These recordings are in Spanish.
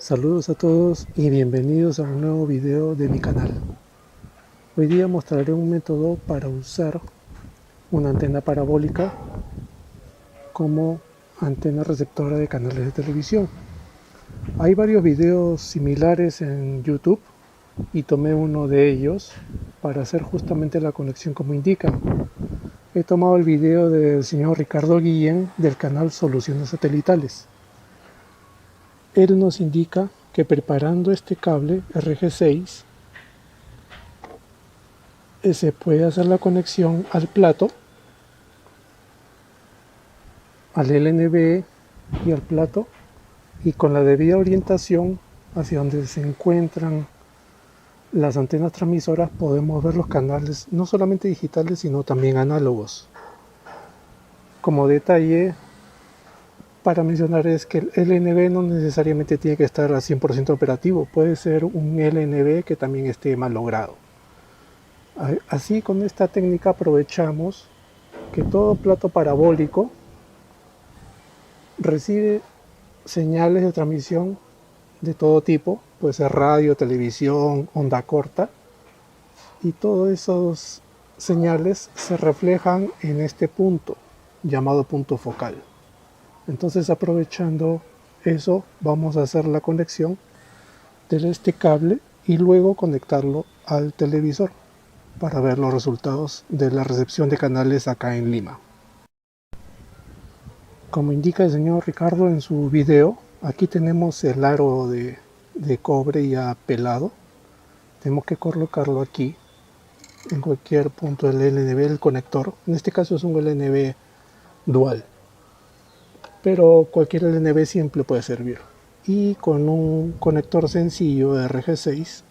Saludos a todos y bienvenidos a un nuevo video de mi canal. Hoy día mostraré un método para usar una antena parabólica como antena receptora de canales de televisión. Hay varios videos similares en YouTube y tomé uno de ellos para hacer justamente la conexión como indican. He tomado el video del señor Ricardo Guillén del canal Soluciones Satelitales. Él nos indica que preparando este cable RG6 eh, se puede hacer la conexión al plato, al LNB y al plato y con la debida orientación hacia donde se encuentran las antenas transmisoras podemos ver los canales no solamente digitales sino también análogos. Como detalle para mencionar es que el LNB no necesariamente tiene que estar al 100% operativo, puede ser un LNB que también esté mal logrado. Así con esta técnica aprovechamos que todo plato parabólico recibe señales de transmisión de todo tipo, puede ser radio, televisión, onda corta, y todas esas señales se reflejan en este punto llamado punto focal. Entonces aprovechando eso vamos a hacer la conexión de este cable y luego conectarlo al televisor para ver los resultados de la recepción de canales acá en Lima. Como indica el señor Ricardo en su video, aquí tenemos el aro de, cobre ya pelado. Tenemos que colocarlo aquí, en cualquier punto del LNB, el conector. En este caso es un LNB dual, pero cualquier LNB simple puede servir. Y con un conector sencillo de RG6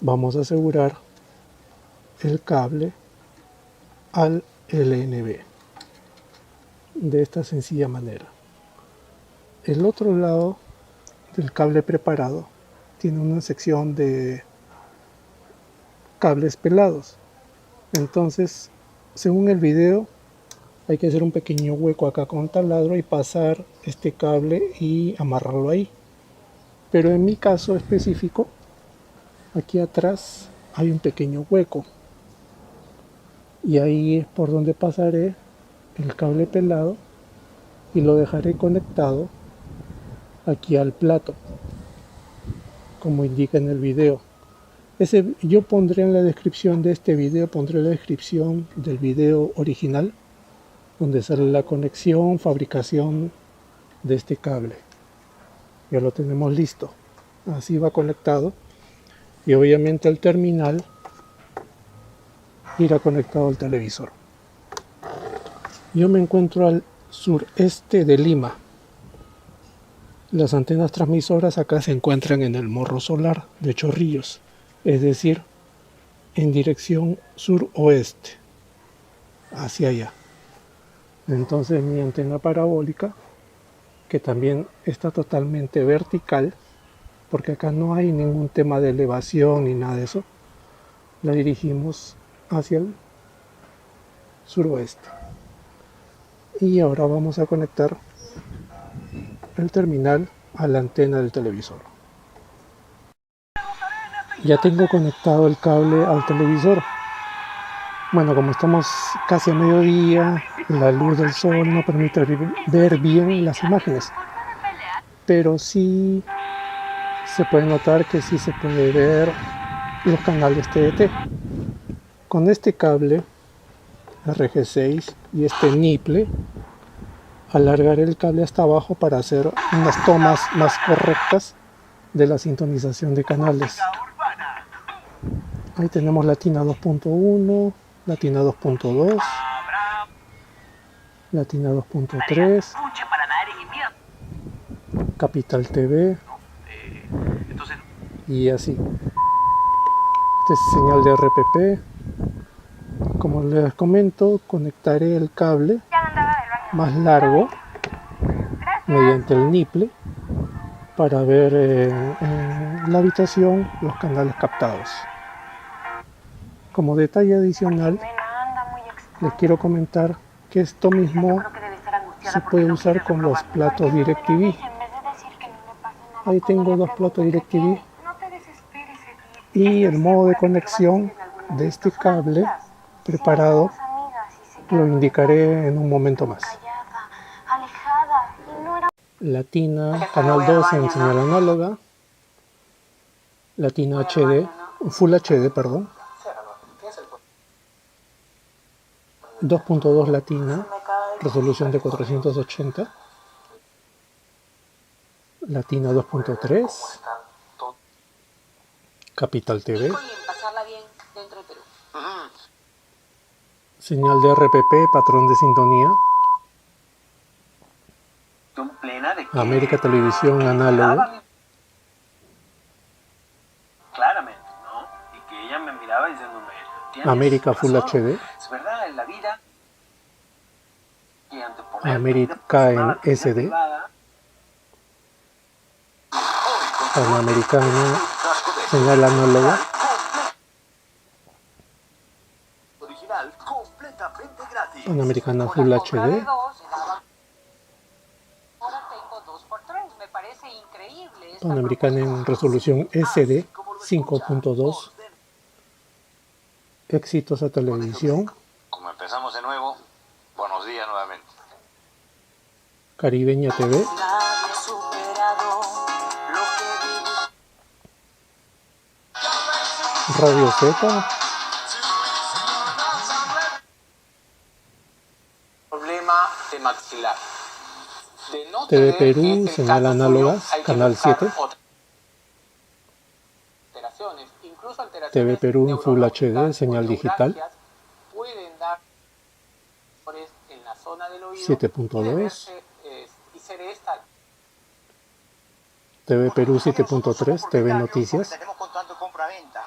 vamos a asegurar el cable al LNB de esta sencilla manera. El otro lado del cable preparado tiene una sección de cables pelados. Entonces, según el video, hay que hacer un pequeño hueco acá con taladro y pasar este cable y amarrarlo ahí. Pero en mi caso específico, aquí atrás hay un pequeño hueco. Y ahí es por donde pasaré el cable pelado y lo dejaré conectado aquí al plato como indica en el video ese, yo pondré en la descripción de este video pondré la descripción del video original donde sale la conexión fabricación de este cable ya lo tenemos listo así va conectado y obviamente el terminal irá conectado al televisor yo me encuentro al sureste de Lima. Las antenas transmisoras acá se encuentran en el morro solar de Chorrillos, es decir, en dirección suroeste, hacia allá. Entonces mi antena parabólica, que también está totalmente vertical, porque acá no hay ningún tema de elevación ni nada de eso, la dirigimos hacia el suroeste. Y ahora vamos a conectar el terminal a la antena del televisor. Ya tengo conectado el cable al televisor bueno como estamos casi a mediodía la luz del sol no permite ver bien las imágenes. Pero sí se puede notar que sí se puede ver los canales TDT con este cable RG6 y este niple alargar el cable hasta abajo para hacer unas tomas más correctas de la sintonización de canales. Ahí tenemos Latina 2.1 Latina 2.2 Latina 2.3 Capital TV y así. Este es señal de RPP como les comento conectaré el cable más largo mediante el niple para ver eh, en la habitación los canales captados como detalle adicional les quiero comentar que esto mismo se puede usar con los platos DirecTV. Ahí tengo dos platos DirecTV. y el modo de conexión de este cable preparado lo indicaré en un momento más. Latina, canal 2 en señal análoga. Latina HD, Full HD, perdón. 2.2 Latina, resolución de 480. Latina 2.3. Capital TV. Perú. Señal de RPP, patrón de sintonía. América Televisión análogo. miraba claramente, ¿no? Y que ella me miraba diciéndome, "Tienes América Full razón. HD. Tengo dos por tres. Me parece increíble. esta Panamericana en resolución SD 5.2. Éxitos a televisión. Como empezamos de nuevo, buenos días nuevamente. Caribeña TV. Radio Z. problema de maxilar. De no TV Perú, señal análoga, canal buscar 7. otras Alteraciones, incluso alteraciones TV Perú en Full HD, señal digital. neuralgias Pueden dar dolores en la zona del oído 7.2. y deberse, eh, y ser esta TV Perú 7.3. TV Noticias. Tenemos contrato de compra-venta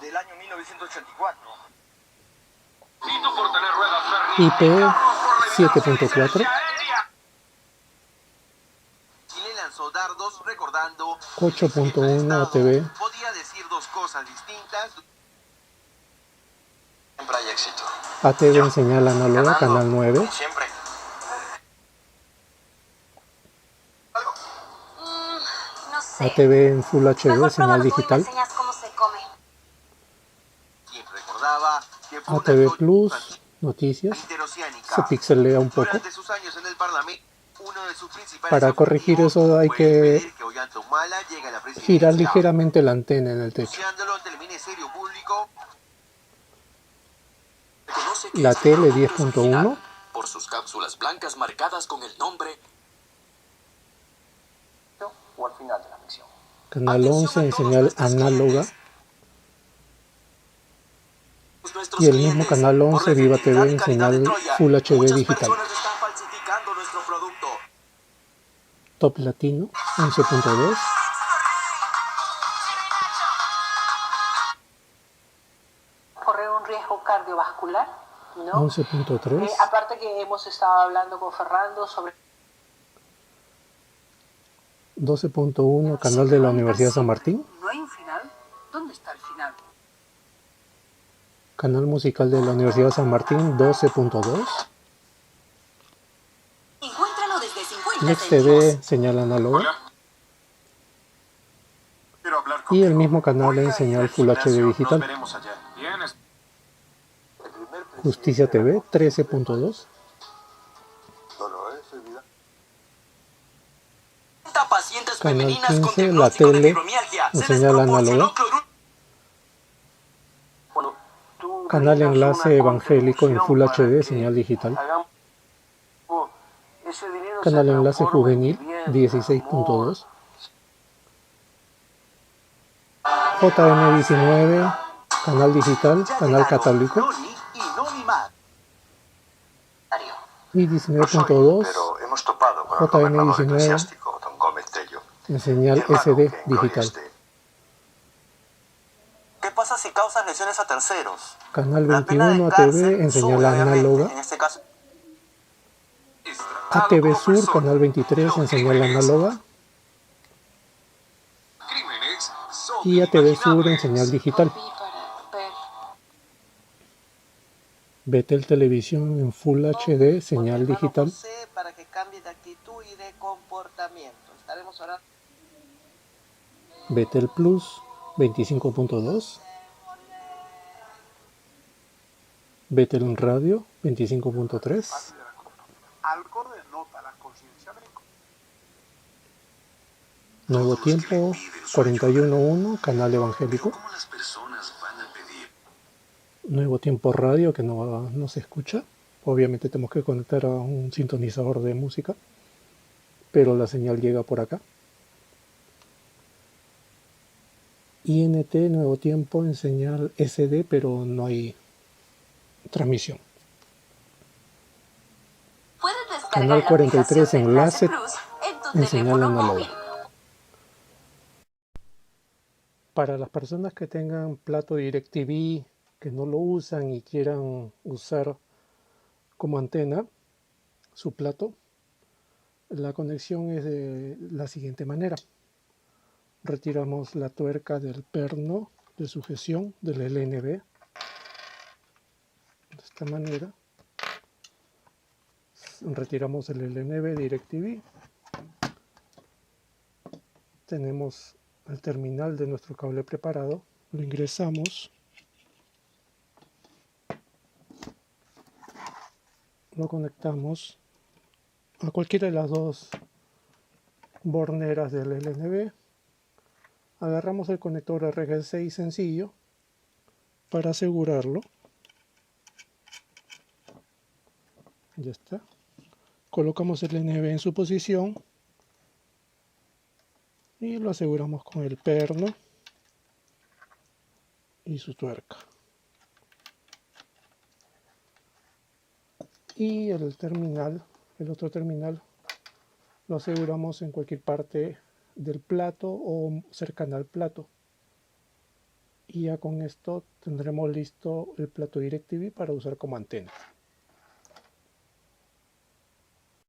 del año 1984. IP 7.4. Chile lanzó dardos recordando 8.1 ATV. podía decir dos cosas distintas. Siempre hay éxito. ATV en señal análoga, canal 9. Como siempre. No sé. ATV en Full HD, Mejor señal digital. ATV Plus, noticias. Se pixelea un poco. Durante sus años en el Parlamento, uno de sus principales Para corregir eso hay que Girar ligeramente la antena en el techo. La este tele producto es 10.1. original Por sus cápsulas blancas marcadas con el nombre o al final. Canal 11 en señal análoga. nuestros Y el mismo canal Por 11 la Viva TV en señal Full HD digital. Top Latino 11.2. Correr un riesgo cardiovascular, ¿no? 11.3. Eh, aparte que hemos estado hablando con Fernando sobre 12.1 canal de la Universidad San Martín. ¿No hay un final? ¿Dónde está el final? Canal musical de la Universidad San Martín 12.2. Encuéntralo desde 50 Next TV señal análoga. Y el mismo canal en señal Full HD digital. veremos allá. Bien, Justicia TV 13.2. Canal 15, la tele, nos señalan algo. Canal Enlace Evangélico en Full HD, señal digital. Canal Enlace Juvenil 16.2. JN19, canal digital, canal católico. Y 19.2, JN19, en señal hermano, SD digital. esté. ¿Qué pasa si causas lesiones a terceros? Canal La pena de 21 cárcel ATV en señal análoga. En este caso, ATV Sur, canal 23 en señal análoga. Y ATV Sur en señal digital. Betel Televisión en Full HD, señal digital. Para que cambie de actitud y de comportamiento. Estaremos orando. Betel Plus 25.2, Betel Radio 25.3, Algo denota la conciencia de Nuevo Tiempo 41.1, canal evangélico. Nuevo Tiempo Radio que no, no se escucha. Obviamente tenemos que conectar a un sintonizador de música, pero la señal llega por acá. INT Nuevo Tiempo en señal SD, pero no hay transmisión. Canal la 43 aplicación de Enlace en en señal móvil. Para las personas que tengan plato DirecTV, que no lo usan y quieran usar como antena su plato, la conexión es de la siguiente manera. Retiramos la tuerca del perno de sujeción del LNB de esta manera. Retiramos el LNB DirecTV. Tenemos el terminal de nuestro cable preparado. Lo ingresamos. Lo conectamos a cualquiera de las dos borneras del LNB. Agarramos el conector RG6 sencillo para asegurarlo. Ya está. Colocamos el LNB en su posición y lo aseguramos con el perno y su tuerca. Y el terminal, el otro terminal, lo aseguramos en cualquier parte del plato o cercana al plato. Y ya con esto tendremos listo el plato DirecTV para usar como antena.